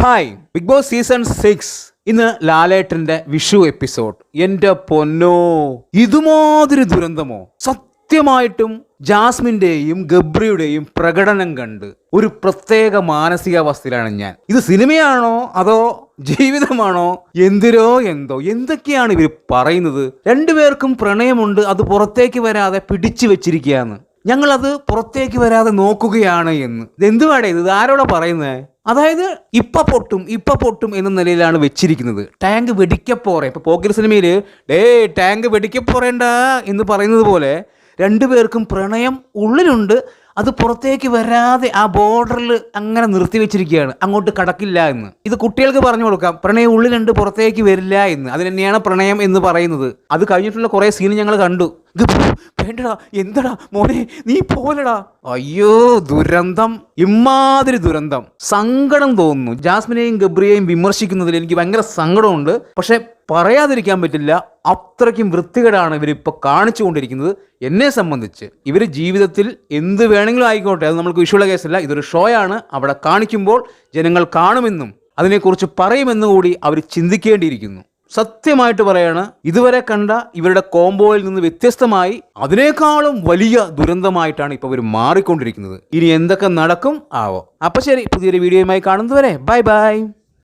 Hi big boss season six ഇന്ന് ലാലേട്ടന്റെ Vishu episode. എന്റെ പൊന്നോ ഇതുമാതിരി ദുരന്തമോ? സത്യമായിട്ടും ജാസ്മിന്റെയും ഗബ്രിയുടെയും പ്രകടനം കണ്ട് ഒരു പ്രത്യേക മാനസികാവസ്ഥയിലാണ് ഞാൻ. ഇത് സിനിമയാണോ അതോ ജീവിതമാണോ? എന്തിരോ എന്തോ. എന്തൊക്കെയാണ് ഇവർ പറയുന്നത്? രണ്ടുപേർക്കും പ്രണയമുണ്ട് അത് പുറത്തേക്ക് വരാതെ പിടിച്ചു വെച്ചിരിക്കുകയാണ്. ഞങ്ങളത് പുറത്തേക്ക് വരാതെ നോക്കുകയാണ് എന്ന്. ഇതെന്തുവാടേ ഇത്? ആരോടാ പറയുന്നത് അതായത് ഇപ്പ പൊട്ടും ഇപ്പ പൊട്ടും എന്ന നിലയിലാണ് വെച്ചിരിക്കുന്നത്. ടാങ്ക് വെടിക്കപ്പോറേ ഇപ്പൊ പോക്കർ സിനിമയിൽ ഡേ ടാങ്ക് വെടിക്കപ്പോറേണ്ട എന്ന് പറയുന്നത് പോലെ രണ്ടുപേർക്കും പ്രണയം ഉള്ളിലുണ്ട്. അത് പുറത്തേക്ക് വരാതെ ആ ബോർഡറിൽ അങ്ങനെ നിർത്തി വെച്ചിരിക്കുകയാണ്. അങ്ങോട്ട് കടക്കില്ല എന്ന്. ഇത് കുട്ടികൾക്ക് പറഞ്ഞു കൊടുക്കാം. പ്രണയം ഉള്ളിലുണ്ട് പുറത്തേക്ക് വരില്ല എന്ന്. അത് തന്നെയാണ് പ്രണയം എന്ന് പറയുന്നത്. അത് കഴിഞ്ഞിട്ടുള്ള കുറേ സീൻ ഞങ്ങൾ കണ്ടു. വേണ്ടടാ എന്തടാ മോനെ നീ പോലടാ അയ്യോ ദുരന്തം. ഇമാതിരി ദുരന്തം. സങ്കടം തോന്നുന്നു. ജാസ്മിനെയും ഗബ്രിയെയും വിമർശിക്കുന്നതിൽ എനിക്ക് ഭയങ്കര സങ്കടമുണ്ട്. പക്ഷെ പറയാതിരിക്കാൻ പറ്റില്ല. അത്രയ്ക്കും വൃത്തികേടാണ് ഇവരിപ്പോൾ കാണിച്ചു കൊണ്ടിരിക്കുന്നത് എന്നെ സംബന്ധിച്ച് ഇവർ ജീവിതത്തിൽ എന്ത് വേണമെങ്കിലും ആയിക്കോട്ടെ. അത് നമുക്ക് വിഷുള്ള കേസല്ല ഇതൊരു ഷോയാണ് അവിടെ കാണിക്കുമ്പോൾ ജനങ്ങൾ കാണുമെന്നും അതിനെക്കുറിച്ച് പറയുമെന്നും കൂടി അവർ ചിന്തിക്കേണ്ടിയിരിക്കുന്നു. സത്യമായിട്ട് പറയാണ് ഇതുവരെ കണ്ട ഇവരുടെ കോംബോയിൽ നിന്ന് വ്യത്യസ്തമായി അതിനേക്കാളും വലിയ ദുരന്തമായിട്ടാണ് ഇപ്പോൾ ഇവർ മാറിക്കൊണ്ടിരിക്കുന്നത്. ഇനി എന്തൊക്കെ നടക്കും ആവോ. അപ്പൊ ശരി പുതിയൊരു വീഡിയോയുമായി കാണുന്നതുവരെ ബൈ ബൈ.